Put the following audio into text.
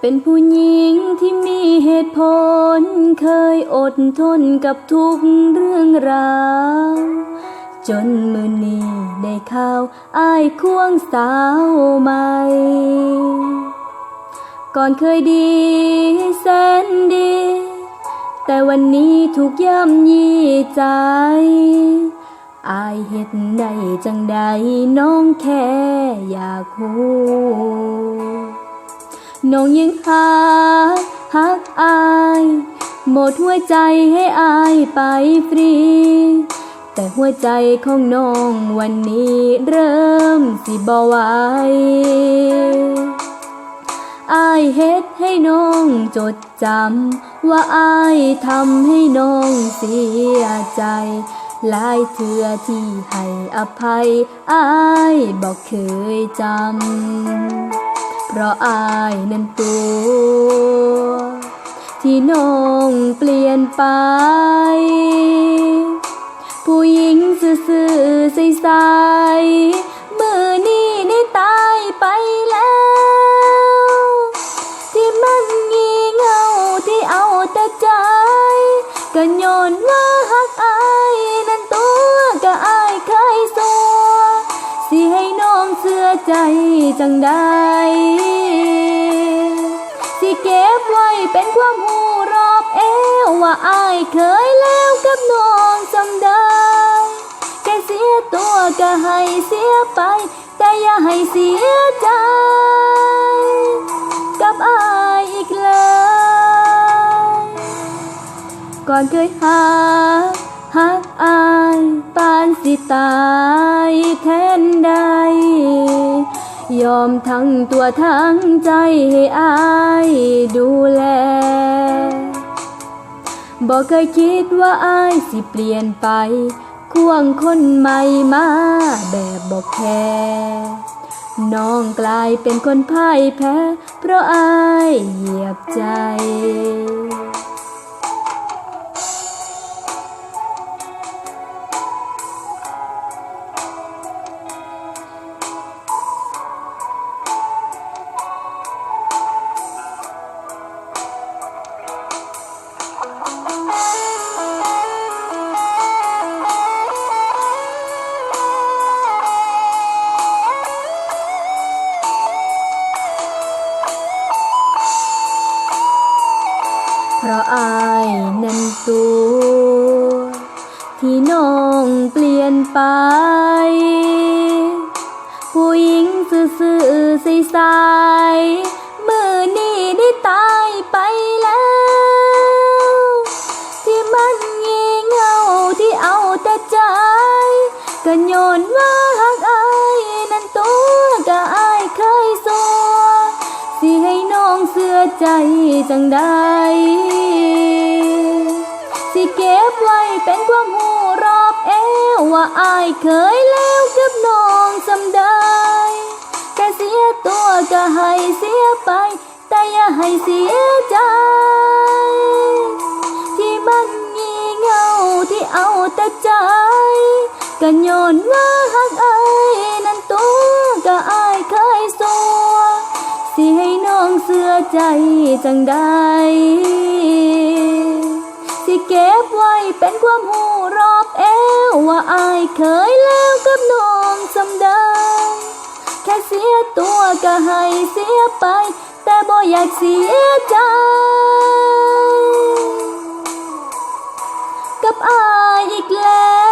เป็นผู้หญิงที่มีเหตุผล เคยอดทนกับทุกเรื่องราว จนมือนี้ได้ข่าวอ้ายควงสาวใหม่ ก่อนเคยดีแสนดี แต่วันนี้ถูกย่ำยีใจ อายเฮ็ดได้จังใดน้องแค่อยากหู น้องยังหักหักอาย หมดหัวใจให้อายไปฟรี แต่หัวใจของน้องวันนี้เริ่มสิบ่ไหวอายเฮ็ดให้น้องจดจำ ว่าอายทำให้น้องเสียใจหลายเทื่อที่ให้อภัยอายบอกเคยจำ ราะอายนั้นตัว ที่น้องเปลี่ยนไป ผู้หญิงซื่อๆใสๆมือนี้ได้ตายไปแล้ว ที่มันงี่เงาที่เอาแต่ใจ ก็ย้อนว่า ใจจังได้สิเก็บไว้เป็นความหูรอบเอวว่าอายเคยแล้วกับน้องจำได้แค่เสียตัวก็ให้เสียไป แต่อย่าให้เสียใจ กับอายอีกเลย ก่อนเคยหัก หักอายปานสิตายแทนใด ยอมทั้งตัวทั้งใจให้อายดูแล บอกเคยคิดว่าอายสิเปลี่ยนไป ควงคนใหม่มาแบบบอกแคร์น้องกลายเป็นคนพ่ายแพ้ เพราะอายเหยียบใจ ราะอายนั้นตัว ที่น้องเปลี่ยนไป ผู้หญิงซื่อๆใสๆมือนี้ได้ตายไปแล้ว ที่มันงี่เงาที่เอาแต่ใจก็ย้อนว่าหักอายนั้นตัวก็อายเคยสัวสิให้น้องเสื้อใจจังได้ บไว้เป็นความหูรอบเอวว่าอายเคยแล้วกับน้องจำได้แค่เสียตัวก็ให้เสียไป แต่อย่าให้เสียใจ ที่มันงี่เงาที่เอาแต่ใจก็ย้อนว่าหักอายนั้นตัวก็อายเคยสัวสิให้น้องเสื้อใจจังได้ เก็บไว้เป็นความหูรอบเอวว่าอายเคยแล้วกับน้องจำได้แค่เสียตัวก็ให้เสียไป แต่บ่อยากเสียใจ กับอายอีกแล้ว